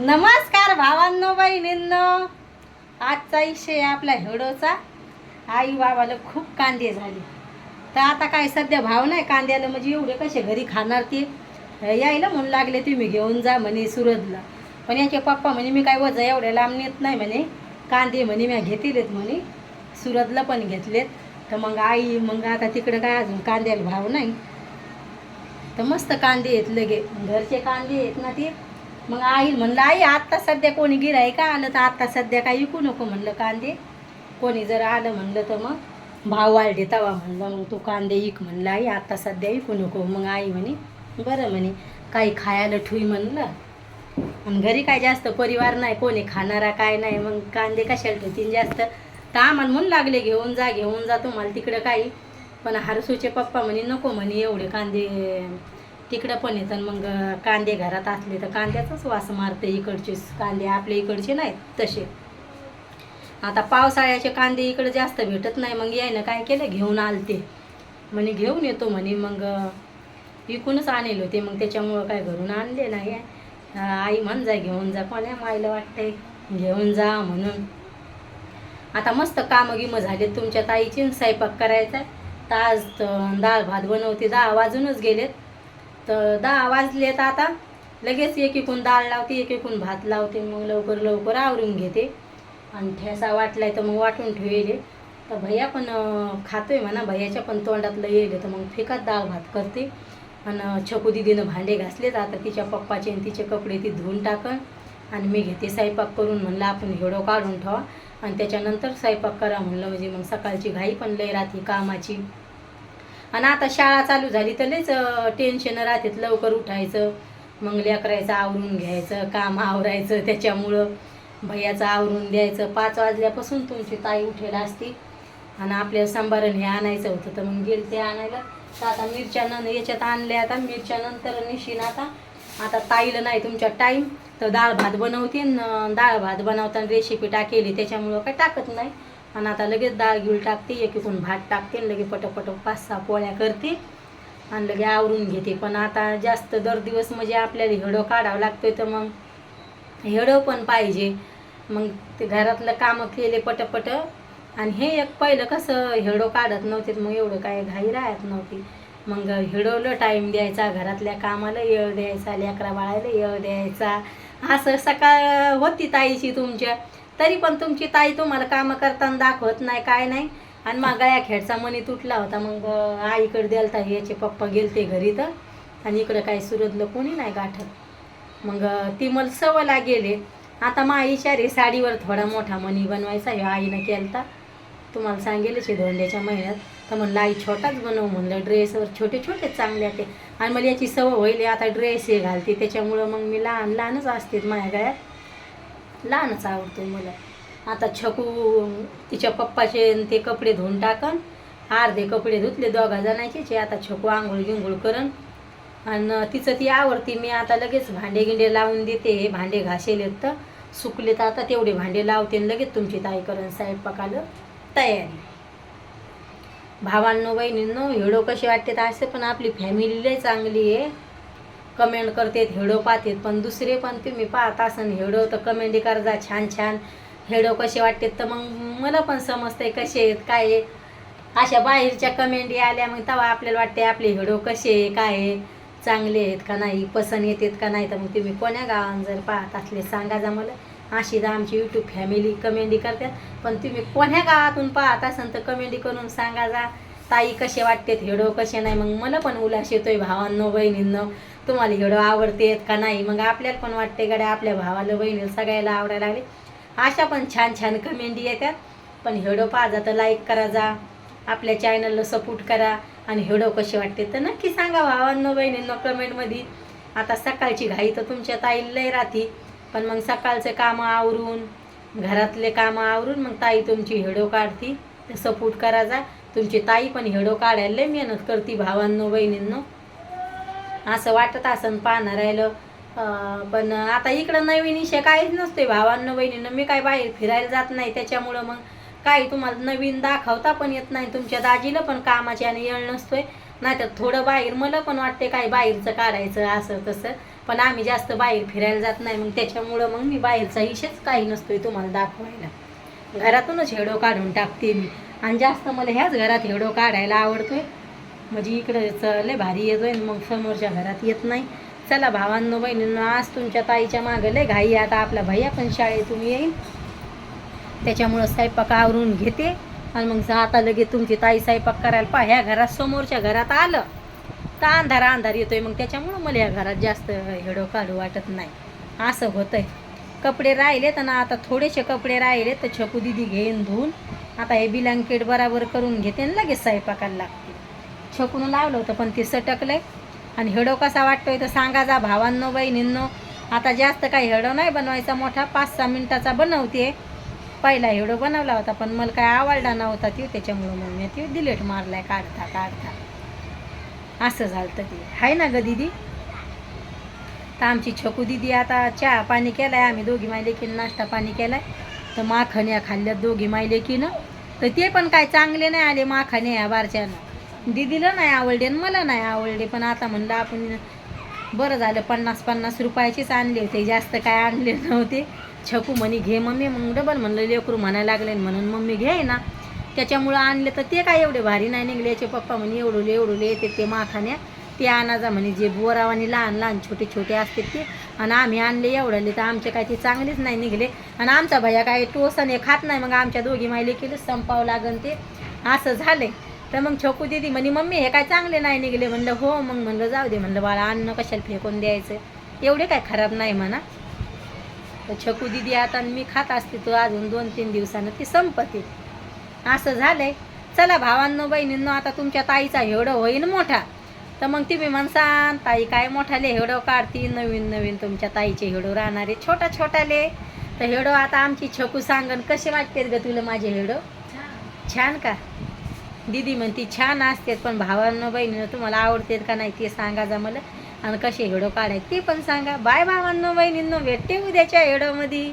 नमस्कार भावांनो बहिणींनो. आजचा विषय आहे आपला हेडोचा. आई बाबाला खूप कांदे झाले. तर आता काय सध्या भाव नाही कांद्याला म्हणजे एवढे कसे घरी खाणार ते? यायला म्हणून लागले तुम्ही घेऊन जा म्हणे सुरतला पण याचे पप्पा म्हणे मी काय वजा एवढ्या लांब नेत नाही म्हणे. कांदे म्हणे मी घेतीलच म्हणे. सुरतला पण घेतलेत. तर मग आई मग आता तिकडं काय अजून कांद्याला भाव नाही. तर मस्त कांदे आहेत लगे. घरचे कांदे आहेत ना ते. मग आई म्हणलं आई आत्ता सध्या कोणी गिराय का आलं तर आत्ता सध्या काही विकू नको म्हणलं कांदे. कोणी जर आलं म्हणलं तर मग भाव वाढले तवा म्हणलं मग तू कांदे विक म्हणलं आई आत्ता सध्या विकू नको. मग आई म्हणे बरं म्हणे काही खायला ठुई म्हणलं. आणि घरी काय जास्त परिवार नाही कोणी खाणारा काय नाही मग कांदे कशाला ठेवतील? जास्त तर आम्हाला म्हणून लागले घेऊन जा घेऊन जा तुम्हाला तिकडं काही. पण हरसूचे पप्पा म्हणे नको म्हणे एवढे कांदे तिकडं पण येतात मग कांदे घरात असले तर कांद्याचाच वास मारते इकडचे. कांदे आपल्या इकडचे नाहीत तसे. आता पावसाळ्याचे कांदे इकडे जास्त भेटत नाही. मग यायनं काय केलं? घेऊन आलते. म्हणे घेऊन येतो म्हणे. मग विकूनच आणले होते. मग त्याच्यामुळं काय घरून आणले नाही. आई म्हण जा घेऊन जा. कोण्या मायला वाटतंय? घेऊन जा म्हणून. आता मस्त कामं गिमं झालेत तुमच्या ताईची. स्वयंपाक करायचा तर आज तर डाळ भात बनवते. दहा वाजूनच गेलेत. तर दहा वाजलेत आता. लगेच एक एकूण डाळ लावते एक एकूण भात लावते मग लवकर लवकर आवरून घेते. आणि ठेसा वाटलाय तर मग वाटून ठेवले. तर भैया पण खातोय म्हणा. भैयाच्या पण तोंडातलं येईल तर मग फिकात डाळ भात करते. आणि छकू दिदीनं भांडे घासलेत. आता तिच्या पप्पाचे आणि तिचे कपडे ती धुवून टाकन. आणि मी घेते स्वयंपाक करून म्हणलं आपण हेडो काढून ठेवा. आणि त्याच्यानंतर स्वयंपाक करा म्हणलं. म्हणजे मग सकाळची घाई पण लय राहते कामाची. आणि आता शाळा चालू झाली तर लयच टेन्शन राहतेत. लवकर उठायचं मग लेकरायचं आवरून घ्यायचं काम आवरायचं त्याच्यामुळं. भैयाचं आवरून द्यायचं. पाच वाजल्यापासून तुमची ताई उठेल असती. आणि आपल्याला सांबारण हे आणायचं होतं तर मग गेल ते आणायला. तर आता मिरच्या न याच्यात आणल्या आता. मिरच्या नंतर निशीन आता. आता ताईला नाही तुमच्या टाईम. तर डाळ भात बनवते डाळ भात बनवताना रेसिपी टाकेली. त्याच्यामुळं काय टाकत नाही. आणि आता लगेच डाळ गिळ टाकते एक भात टाकते आणि लगे पटपट पाच सहा पोळ्या करते आणि लगे आवरून घेते. पण आता जास्त दर दिवस म्हणजे आपल्याला हेडं काढावं लागतोय तर मग हेडं पण पाहिजे. मग ते घरातलं कामं केले पटपट आणि हे एक पहिलं कसं हेडो काढत नव्हते मग एवढं काय घाई राहत नव्हती. मग हेडोला टाईम द्यायचा घरातल्या कामाला येळ द्यायचा लेकरा बाळाला येळ द्यायचा. असं सकाळ होती ताईची तुमच्या. तरी पण तुमची ताई तुम्हाला कामं करताना दाखवत नाही काय नाही. आणि मग गळ्या खेडचा मनी तुटला होता मग आईकडे द्यालता याचे पप्पा गेलते घरी तर. आणि इकडं काही सुरतलं कोणी नाही गाठत. मग ती मला सवला गेले आता मा रे साडीवर थोडा मोठा मनी बनवायचा हे आईनं केलता. तुम्हाला सांगेलच शे धोंड्याच्या महिन्यात. तर म्हणलं आई छोटाच बनव म्हणलं ड्रेसवर छोटे छोटे चांगले ते. आणि मला याची सवय होईल आता ड्रेस हे घालते त्याच्यामुळं मग मी लहान लहानच असते माझ्या गळ्यात. लहानच आवडतो मला. आता छकू तिच्या पप्पाचे ते कपडे धुवून टाकन. अर्धे कपडे धुतले दोघा जणांचे आता छकू आंघोळ गिंघोळ करन आणि तिचं ती आवडती मी आता लगेच भांडे गिंडे लावून देते हे भांडे घासेलेत तर. सुकले तर आता तेवढे भांडे लावते लगेच तुमची ताई करण स्वयंपाकाला तयारी भावांनो बहिणींनो हिडो कसे वाटते तर असे पण आपली फॅमिली लय चांगली आहे. कमेंट करतेत हेडो पाहतात पण दुसरे पण तुम्ही पाहत असन हेडो तर कमेंट करजा छान छान. हेडो कसे वाटतात तर मग मला पण समजते कसे आहेत काय आहे. अशा बाहेरच्या कमेंटी आल्या मग तेव्हा आपल्याला वाटते आपले हेडो कसे आहे काय आहे. चांगले आहेत का नाही पसंत येतात का नाही तर मग तुम्ही कोण्या गावात जर पाहत असले सांगा जा मला. अशी तर आमची यूट्यूब फॅमिली कमेंटी करतात पण तुम्ही कोण्या गावातून पाहत असाल तर कमेंटी करून सांगा जा. ताई कसे वाटतेत? हेडो कसे नाही? मग मला पण उलास येतोय भावांनो बहिणींनो. तुम्हाला हेडो आवडतेत का नाही? मग आपल्याला पण वाटते गड्या आपल्या भावाला बहिणीला सगळ्याला आवडायला लागले. अशा पण छान छान कमेंटी येतात. पण हेडो पाहा तर लाईक करा जा. आपल्या चॅनलला सपोर्ट करा. आणि हेडो कसे वाटते तर नक्की सांगा भावांनो बहिणींनो कमेंटमध्ये आता सकाळची घाई तर तुमच्या ताईला लय राहते. पण मग सकाळचे कामं आवरून घरातले कामं आवरून मग ताई तुमची हेडो काढती. सपोर्ट करा जा. तुमची ताई पण हेडो काढायला लय मेहनत करती भावांनो बहिणींनो. असं वाटत असं पाहणं राहिलं पण आता इकडं नवीन इशे काहीच नसते भावांनो बहिणींनो. मी काय बाहेर फिरायला जात नाही त्याच्यामुळं मग काही तुम्हाला नवीन दाखवता पण येत नाही. तुमच्या दाजीला पण कामाची आणि येळ नसतोय. नाहीतर थोडं बाहेर मला पण वाटते काय बाहेरचं काढायचं असं तसं. पण आम्ही जास्त बाहेर फिरायला जात नाही मग त्याच्यामुळं मग मी बाहेरचा इशेच काही नसतोय तुम्हाला दाखवायला. घरातूनच हेडो काढून टाकते मी. आणि जास्त मला ह्याच घरात हेडो काढायला आवडतोय. म्हणजे इकडं लय भारी येतोय आणि मग समोरच्या घरात येत नाही. चला भावांनो बहिणींनो आज तुमच्या ताईच्या मागं लय घाई आता आपला भैया पण शाळेतून येईल. त्याच्यामुळं स्वयंपाक आवरून घेते. आणि मग आता लगेच तुमची ताई स्वयंपाक करायला पहा. ह्या घरात समोरच्या घरात आलं तर अंधार अंधार येतोय. मग त्याच्यामुळं मला या घरात जास्त हेडो काढू वाटत नाही. असं होतंय. कपडे राहिले तर ना आता थोडेसे कपडे राहिले तर छकू दिदी घेईन धुवून आता हे बिलांकेट बराबर करून घेते आणि लगेच स्वयंपाकाला लागते. छकून लावलं होतं पण ते सटकलंय. आणि हेडो कसा वाटतोय तर सांगा जा भावांनो बहिणींनो. आता जास्त काही हेडो नाही बनवायचा मोठा पाच सहा मिनटाचा बनवते. पहिला हेडो बनवला होता पण मला काय आवडला नव्हता ती त्याच्यामुळं मग मी दिलेट डिलेट मारलाय काढता काढता. असं झालं ते. आहे ना ग दिदी? तर आमची छकू दिदी आता चहा पाणी केलाय आम्ही दोघी मायले की नाश्ता पाणी केलाय. तर माखण्या खाल्ल्यात दोघी मायले की ना तर ते पण काय चांगले नाही आले माखाने या बारच्यानं. दिदीला नाही आवडले आणि मला नाही आवडले पण आता म्हणलं आपण बरं झालं पन्नास पन्नास रुपयाचेच आणले होते जास्त काय आणले नव्हते. छकू म्हणे घे मम्मी. मग डबल म्हणलं लेकरू म्हणायला लागले म्हणून मम्मी घे ना. त्याच्यामुळं आणले तर ते काय एवढे भारी नाही निघले याचे पप्पा म्हणे एवढले एवढले येते ते माखाने. ते आणाजा म्हणे जे बोरावाने लहान लहान छोटे छोटे असते ते. आणि आम्ही आणले एवढले तर आमचे काय ते चांगलेच नाही निघले. आणि आमचा भैया काय टोसन खात नाही मग आमच्या दोघी मायले केलं संपावं लागन ते. असं झाले तर मग छोकू दिदी म्हणे मम्मी हे काय चांगले नाही निघले? म्हणलं हो. मग म्हणलं जाऊ दे. म्हणलं बाळा अन्न कशाला फेकून द्यायचं? एवढे काय खराब नाही म्हणा. तर छकू दिदी आता मी खात असते तो अजून दोन तीन दिवसानं ती संपते. असं झालंय. चला भावांनो बहिणींनो आता तुमच्या ताईचा एवढं होईन मोठा. तर मग तुम्ही म्हणसान ताई काय मोठाले हेडो काढती? नवीन नवीन तुमच्या ताईचे हेडो राहणारे छोटा छोटाले. तर हेडो आता आमची छकू सांगन कसे वाटते ग तुला माझे हेडो? छान का? दीदी म्हणती छान असतात पण भावांनो बहिणीनं तुम्हाला आवडतात का नाही ते सांगा जा मला. आणि कसे हेडो काढायचे ते पण सांगा. बाय भावांनो बहिणींनो भेटते उद्याच्या हेडोमध्ये.